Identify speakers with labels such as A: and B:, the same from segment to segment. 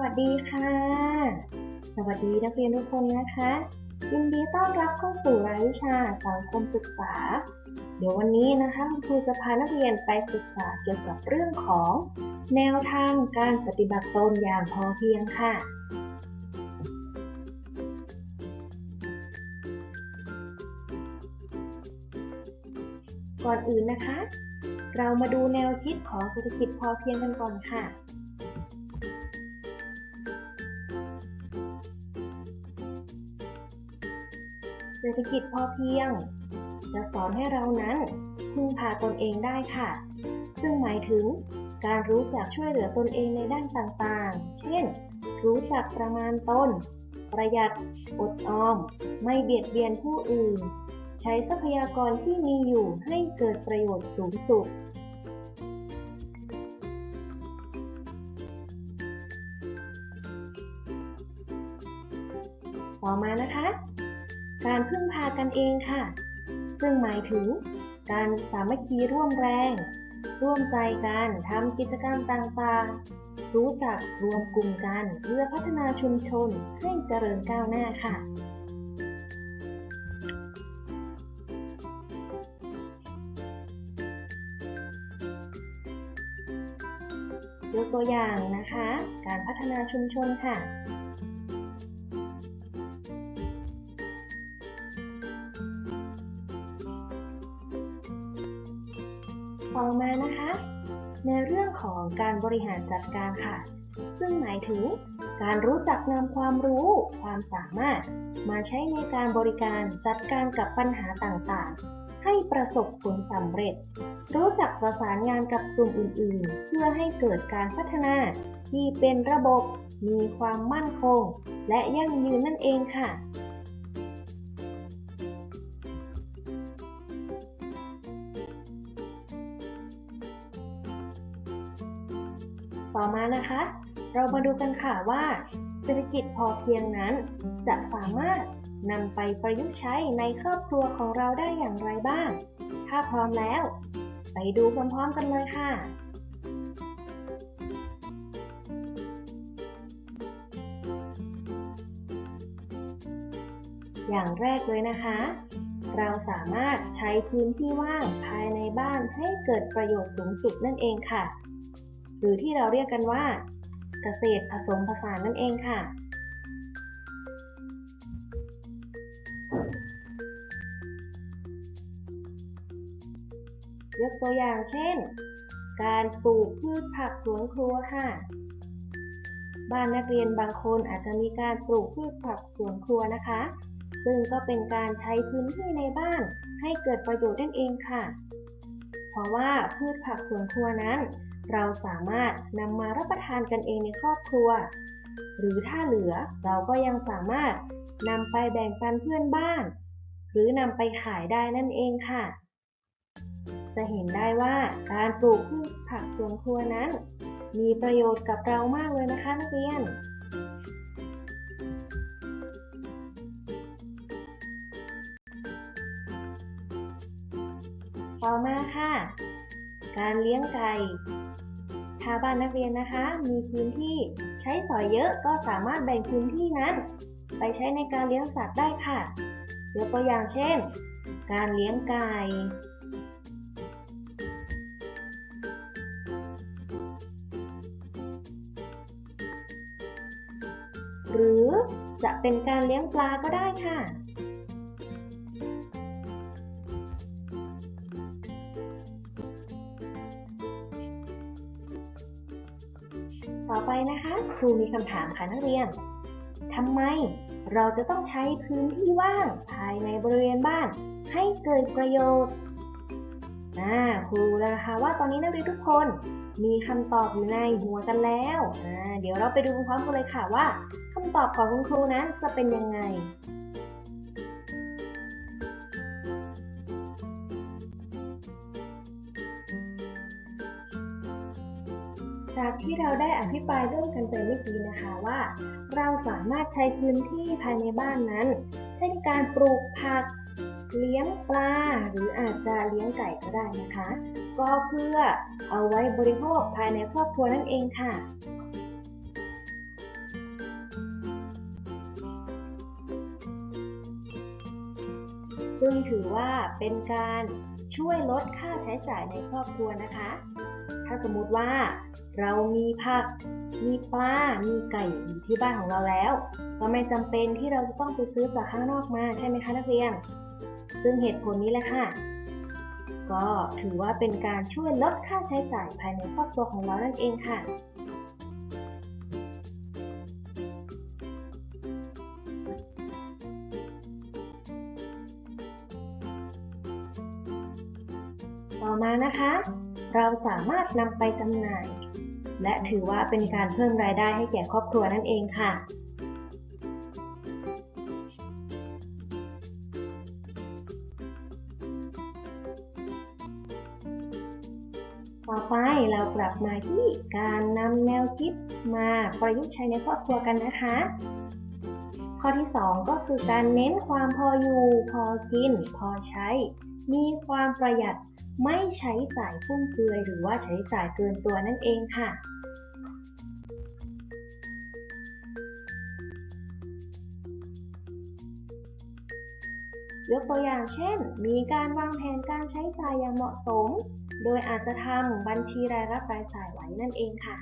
A: วัสดีค่ะ สวัสดีนักเรียนทุกคนนะคะ ยินดีต้อนรับเข้าสู่รายวิชาสังคมศึกษา เดี๋ยววันนี้นะคะคุณครูจะพานักเรียนไปศึกษาเกี่ยวกับเรื่องของ แนวทางการปฏิบัติตนอย่างพอเพียงค่ะก่อนอื่นนะคะ เรามาดูแนวคิดของเศรษฐกิจพอเพียงกันก่อนค่ะ เศรษฐกิจพอเพียง จะสอนให้เรานั้นพึ่งพาตนเองได้ค่ะ ซึ่งหมายถึงการรู้จักช่วยเหลือตนเองในด้านต่างๆ เช่น รู้จักประมาณตน ประหยัด อดออม ไม่เบียดเบียนผู้อื่น ใช้ทรัพยากรที่มีอยู่ให้เกิดประโยชน์สูงสุดต่อมานะคะ การพึ่งพากันเองค่ะ ซึ่งหมายถึง การสามัคคีร่วมแรง ร่วมใจกันทำกิจกรรมต่างๆ รู้จักรวมกลุ่มกันเพื่อพัฒนาชุมชนให้เจริญก้าวหน้าค่ะยกตัวอย่างนะคะ การพัฒนาชุมชนค่ะ ต่อมานะคะ ในเรื่องของการบริหารจัดการค่ะ ซึ่งหมายถึงการรู้จักนำความรู้ ความสามารถ มาใช้ในการบริการจัดการกับปัญหาต่างๆ ให้ประสบผลสำเร็จ รู้จักประสานงานกับกลุ่มอื่น ๆ เพื่อให้เกิดการพัฒนาที่เป็นระบบ มีความมั่นคง และยั่งยืนนั่นเองค่ะ ต่อมานะคะ เรามาดูกันค่ะว่าเศรษฐกิจพอเพียงนั้น จะสามารถนำไปประยุกต์ใช้ในครอบครัวของเราได้อย่างไรบ้าง ถ้าพร้อมแล้ว ไปดูพร้อมๆกันเลยค่ะอย่างแรกเลยนะคะ เราสามารถใช้พื้นที่ว่างภายในบ้านให้เกิดประโยชน์สูงสุดนั่นเองค่ะ หรือที่เราเรียกกันว่า เกษตรผสมผสานนั่นเองค่ะ ยกตัวอย่างเช่น การปลูกพืชผักสวนครัวค่ะ บ้านนักเรียนบางคนอาจจะมีการปลูกพืชผักสวนครัวนะคะ ซึ่งก็เป็นการใช้พื้นที่ในบ้านให้เกิดประโยชน์นั่นเองค่ะ เพราะว่าพืชผักสวนครัวนั้น เราสามารถนำมารับประทานกันเองในครอบครัว หรือถ้าเหลือเราก็ยังสามารถนำไปแบ่งปันเพื่อนบ้าน หรือนำไปขายได้นั่นเองค่ะ จะเห็นได้ว่าการปลูกพืชผักสวนครัวนั้น มีประโยชน์กับเรามากเลยนะคะนักเรียนต่อมาค่ะ การเลี้ยงไก่ถ้าบ้านนักเรียนนะคะ มีพื้นที่ใช้สอยเยอะก็สามารถแบ่งพื้นที่นั้น ไปใช้ในการเลี้ยงสัตว์ได้ค่ะยกตัวอย่างเช่น การเลี้ยงไก่ หรือจะเป็นการเลี้ยงปลาก็ได้ค่ะ ต่อไปนะคะ ครูมีคำถามค่ะนักเรียนทำไมเราจะต้องใช้พื้นที่ว่างภายในบริเวณบ้าน ให้เกิดประโยชน์อ่าครูแล้วนะคะว่าตอนนี้นักเรียนทุกคนมีคำตอบอยู่ในหัวกันแล้วอ่าเดี๋ยวเราไปดูพร้อมกันเลยค่ะว่าคำตอบของคุณครูนั้นจะเป็นยังไงากที่เราได้อภิปรายเรื่องกันไปเมื่อกี้นะคะว่า เราสามารถใช้พื้นที่ภายในบ้านนั้น เช่นการปลูกผัก เลี้ยงปลา หรืออาจจะเลี้ยงไก่ก็ได้นะคะ ก็เพื่อเอาไว้บริโภคภายในครอบครัวนั่นเองค่ะซึ่งถือว่าเป็นการช่วยลดค่าใช้จ่ายในครอบครัวนะคะ ถ้าสมมติว่า เรามีผัก มีปลา มีไก่อยู่ที่บ้านของเราแล้ว ก็ไม่จำเป็นที่เราจะต้องไปซื้อจากข้างนอกมาใช่ไหมคะนักเรียน ซึ่งเหตุผลนี้แหละค่ะ ก็ถือว่าเป็นการช่วยลดค่าใช้จ่ายภายในครอบครัวของเรานั่นเองค่ะต่อมานะคะ เราสามารถนำไปจำหน่าย และถือว่าเป็นการเพิ่มรายได้ให้แก่ครอบครัวนั่นเองค่ะ ต่อไปเรากลับมาที่การนำแนวคิดมาประยุกต์ใช้ในครอบครัวกันนะคะ ข้อที่ 2 ก็คือการเน้นความพออยู่ พอกิน พอใช้ มีความประหยัดไม่ใช้จ่ายฟุ่มเฟือยหรือว่าใช้จ่ายเกินตัวนั่นเองค่ะ ยกตัวอย่างเช่น มีการวางแผนการใช้จ่ายอย่างเหมาะสม โดยอาจจะทำบัญชีรายรับรายจ่ายไว้นั่นเองค่ะ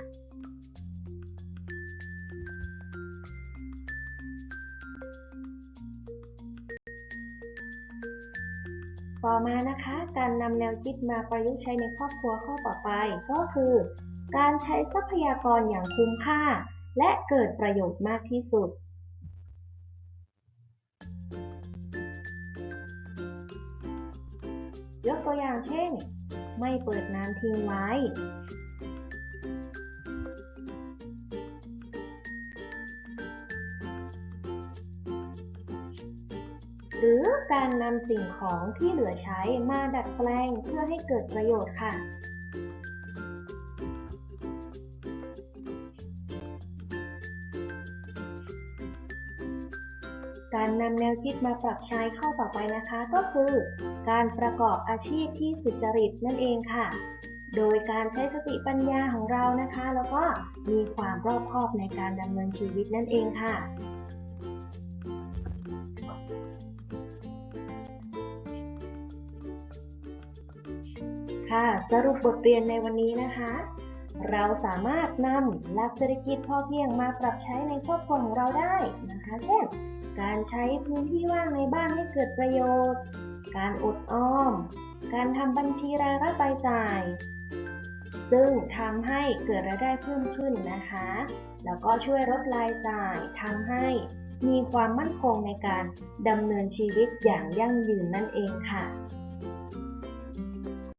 A: ต่อมานะคะ การนำแนวคิดมาประยุกต์ใช้ในครอบครัวข้อต่อไป ก็คือ การใช้ทรัพยากรอย่างคุ้มค่า และเกิดประโยชน์มากที่สุดยกตัวอย่างเช่น ไม่เปิดน้ำทิ้งไว้ การนำสิ่งของที่เหลือใช้มาดัดแปลงเพื่อให้เกิดประโยชน์ค่ะ การนำแนวคิดมาปรับใช้ข้อต่อไปนะคะ ก็คือ การประกอบอาชีพที่สุจริตนั่นเองค่ะ โดยการใช้สติปัญญาของเรานะคะ แล้วก็มีความรอบคอบในการดำเนินชีวิตนั่นเองค่ะ ค่ะ สรุปบทเรียนในวันนี้นะคะ เราสามารถนำหลักเศรษฐกิจพอเพียงมาปรับใช้ในครอบครัวของเราได้นะคะ เช่น การใช้พื้นที่ว่างในบ้านให้เกิดประโยชน์ การอดออม การทำบัญชีรายรับรายจ่าย ซึ่งทำให้เกิดรายได้เพิ่มขึ้นนะคะ แล้วก็ช่วยลดรายจ่ายทำให้มีความมั่นคงในการดำเนินชีวิตอย่างยั่งยืนนั่นเองค่ะ